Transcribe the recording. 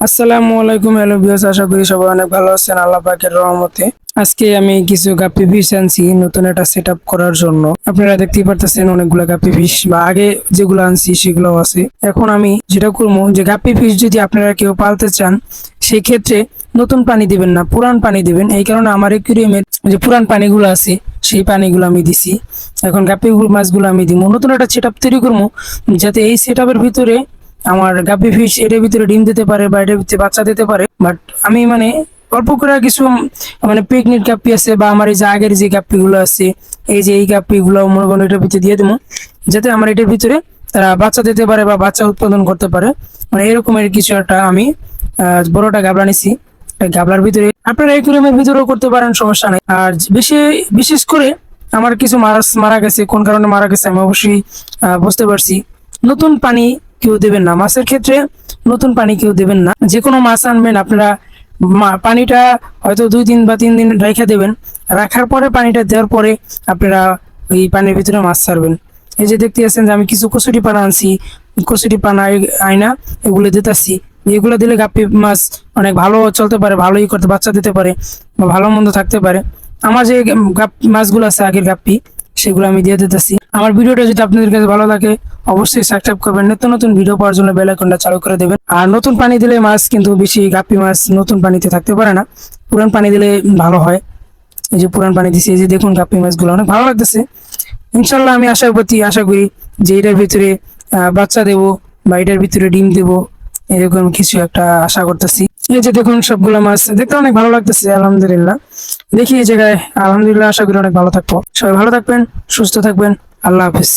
আসসালামু আলাইকুম হ্যালো বিয়াস আশা করি সবাই অনেক ভালো আছেন, আল্লাহ পাকের রহমতে। আজকে আমি কিছু গাপ্পি ফিশ আনছি নতুন একটা সেট করার জন্য। আপনারা দেখতেই পারতেছেন অনেকগুলো গাপ্পি ফিশ বা আগে যেগুলো আনছি সেগুলো আছে। এখন আমি যেটা করব যে গাপ্পি ফিশ যদি আপনারা কেউ পালতে চান সেই ক্ষেত্রে নতুন পানি দিবেন না, পুরান পানি দিবেন। এই কারণে আমার একুরিয়ামের যে পুরান পানিগুলো আছে, সেই পানিগুলো আমি দিছি। এখন গাপ্পি মাছগুলো আমি দিব। নতুন একটা সেট তৈরি করব, যাতে এই সেট ভিতরে আমার গাপি ফিশ এটার ভিতরে ডিম দিতে পারে বা এটার ভিতরে বাচ্চা দিতে পারে। বাট আমি মানে অল্প করে কিছু মানে পিকনিক গাপ্পি আছে বা আমার এই যে আগের যে গাপ্পিগুলো আছে, এই যে এই গাপ্পিগুলো মনে করেন এটার ভিতরে দিয়ে দেবো, যাতে আমার এটার ভিতরে তারা বাচ্চা দিতে পারে বা বাচ্চা উৎপাদন করতে পারে। মানে এরকমের কিছু একটা আমি বড়টা গাবলা নিছি। গাবলার ভিতরে আপনারা এই ক্রিমের ভিতরেও করতে পারেন, সমস্যা নেই। আর বেশি, বিশেষ করে আমার কিছু মারা মারা গেছে, কোন কারণে মারা গেছে আমি অবশ্যই বুঝতে পারছি। নতুন পানি কেউ দেবেন না। মাছের ক্ষেত্রে নতুন পানি কেউ দেবেন না। যে কোনো মাছ আনবেন, আপনারা পানিটা হয়তো দুই দিন বা তিন দিন রেখে দেবেন। রাখার পরে পানিটা দেওয়ার পরে আপনারা এই পানির ভিতরে মাছ ছাড়বেন। এই যে দেখতে আছেন যে আমি কিছু কচুরি পানা আনছি। কচুরি পানা আয়না, এগুলো দিতেছি। এগুলো দিলে গাপ্পি মাছ অনেক ভালো চলতে পারে, ভালোই করতে, বাচ্চা দিতে পারে বা ভালো মন্দ থাকতে পারে। আমার যে গাপ মাছগুলো আছে আগের গাপ্পি, সেগুলো আমি দিয়ে দিতেছি। আমার ভিডিওটা যদি আপনাদের কাছে ভালো লাগে, অবশ্যই সাবস্ক্রাইব করবেন। নিত্য নতুন ভিডিও পাওয়ার জন্য বেল আইকনটা চালু করে দেবেন। আর নতুন পানি দিলে মাছ কিন্তু বেশি গাপ্পি মাছ নতুন পানিতে থাকতে পারে না। পুরান পানি দিলে ভালো হয়। এই যে পুরান পানি দিছি, এই যে দেখুন গাপ্পি মাছগুলো অনেক ভালো লাগতেছে। ইনশাল্লাহ আমি আশা করছি, আশা করি যে এটার ভিতরে বাচ্চা দেবো বা এটার ভিতরে ডিম দেবো, এরকম কিছু একটা আশা করতেছি। এই যে দেখুন সবগুলো মাছ, দেখতে অনেক ভালো লাগতেছে, আলহামদুলিল্লাহ। দেখি এই জায়গায়, আলহামদুলিল্লাহ, আশা করি অনেক ভালো থাকব। সবাই ভালো থাকবেন, সুস্থ থাকবেন। আল্লাহ হাফিজ।